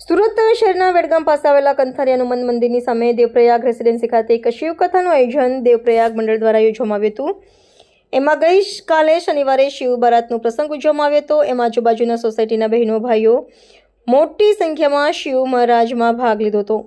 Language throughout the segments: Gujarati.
સુરત શહેરના વેડગામ પાસે આવેલા કંથારી હનુમાન મંદિરની સામે દેવપ્રયાગ રેસિડેન્સી ખાતે એક શિવકથાનું આયોજન દેવપ્રયાગ મંડળ દ્વારા યોજવામાં આવ્યું હતું. એમાં ગઈકાલે શનિવારે શિવ બારાતનો પ્રસંગ ઉજવવામાં આવ્યો હતો. એમાં આજુબાજુના સોસાયટીના બહેનો, ભાઈઓ મોટી સંખ્યામાં શિવ મહારાજમાં ભાગ લીધો હતો.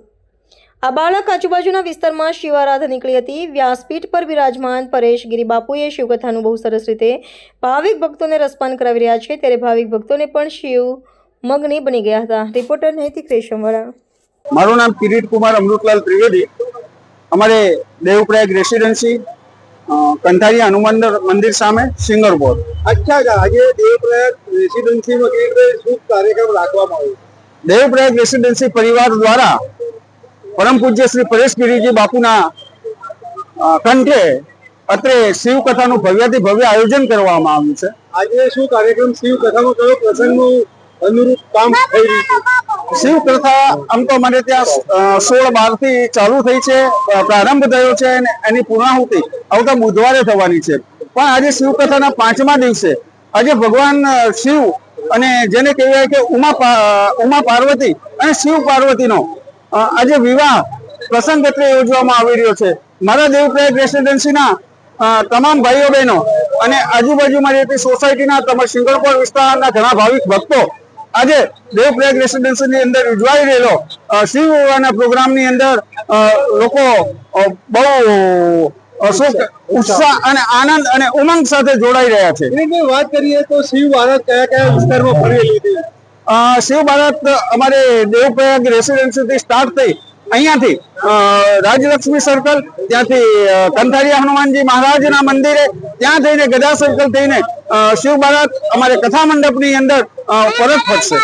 આ બાળક આજુબાજુના વિસ્તારમાં શિવ આરાધના નીકળી હતી. વ્યાસપીઠ પર બિરાજમાન પરેશ ગિરિબાપુએ શિવકથાનું બહુ સરસ રીતે ભાવિક ભક્તોને રસપાન કરાવી રહ્યા છે. ત્યારે ભાવિક ભક્તોને પણ શિવ મગ્ની બની ગયા હતા. રિપોર્ટર નૈતિક રેશમવાળા મારું નામ કિરીટ કુમાર અમૃતલાલ ત્રિવેદી. અમારે દેવપ્રયાગ રેસિડેન્સી કંઠારી હનુમાન મંદિર સામે સિંગર બોર્ડ. અચ્છા આજે દેવપ્રયાગ રેસિડેન્સીમાં કેવી રીતે શું કાર્યક્રમ રાખવામાં આવ્યો. દેવપ્રયાગ રેસિડેન્સી પરિવાર દ્વારા પરમ પૂજ્ય શ્રી પરેશ ગિરીજી બાપુના કંઠે અત્રે શિવ કથાનું ભવ્યાથી ભવ્ય આયોજન કરવામાં આવ્યું છે. આજે શું કાર્યક્રમ શિવ કથામાં કયો પ્રસંગનું અનુરૂપ કામ થઈ રહ્યું શિવ કથા આમ તો અમારે ત્યાં સોળ બારથી ચાલુ થઈ છે પ્રારંભ થયો છે અને એની પૂર્ણાહુતિ આવતા બુધવારે થવાની છે. પણ આજે શિવ કથાના પાંચમા દિવસે આજે ભગવાન શિવ અને જેને કહેવાય કે ઉમા ઉમા પાર્વતી અને શિવ પાર્વતીનો આજે વિવાહ પ્રસંગ એટલે યોજવામાં આવી રહ્યો છે. મારા દેવપ્રયાગ રેસિડેન્સીના તમામ ભાઈઓ બહેનો અને આજુબાજુમાં રહેતી સોસાયટીના, તમામ સિંગલપોર વિસ્તારના ઘણા ભાવિક ભક્તો આજે દેવપ્રયાગ રેસિડેન્સીની અંદર ઉજવાઈ રહેલો શિવ વિવાહના પ્રોગ્રામની અંદર લોકો બહુ અ, ઉત્સાહ અને આનંદ અને ઉમંગ સાથે જોડાઈ રહ્યા છે. વાત કરીએ તો શિવ ભારત કયા કયા વિસ્તારમાં ફરી શિવ ભારત અમારે દેવપ્રયાગ રેસિડેન્સીથી સ્ટાર્ટ થઈ અહીંયાથી રાજલક્ષ્મી સર્કલ ત્યાંથી કંથારિયા હનુમાનજી મહારાજના મંદિરે, ત્યાં થઈને ગદા સર્કલ થઈને શિવ ભારત અમારે કથા મંડપની અંદર પરત ફરશે.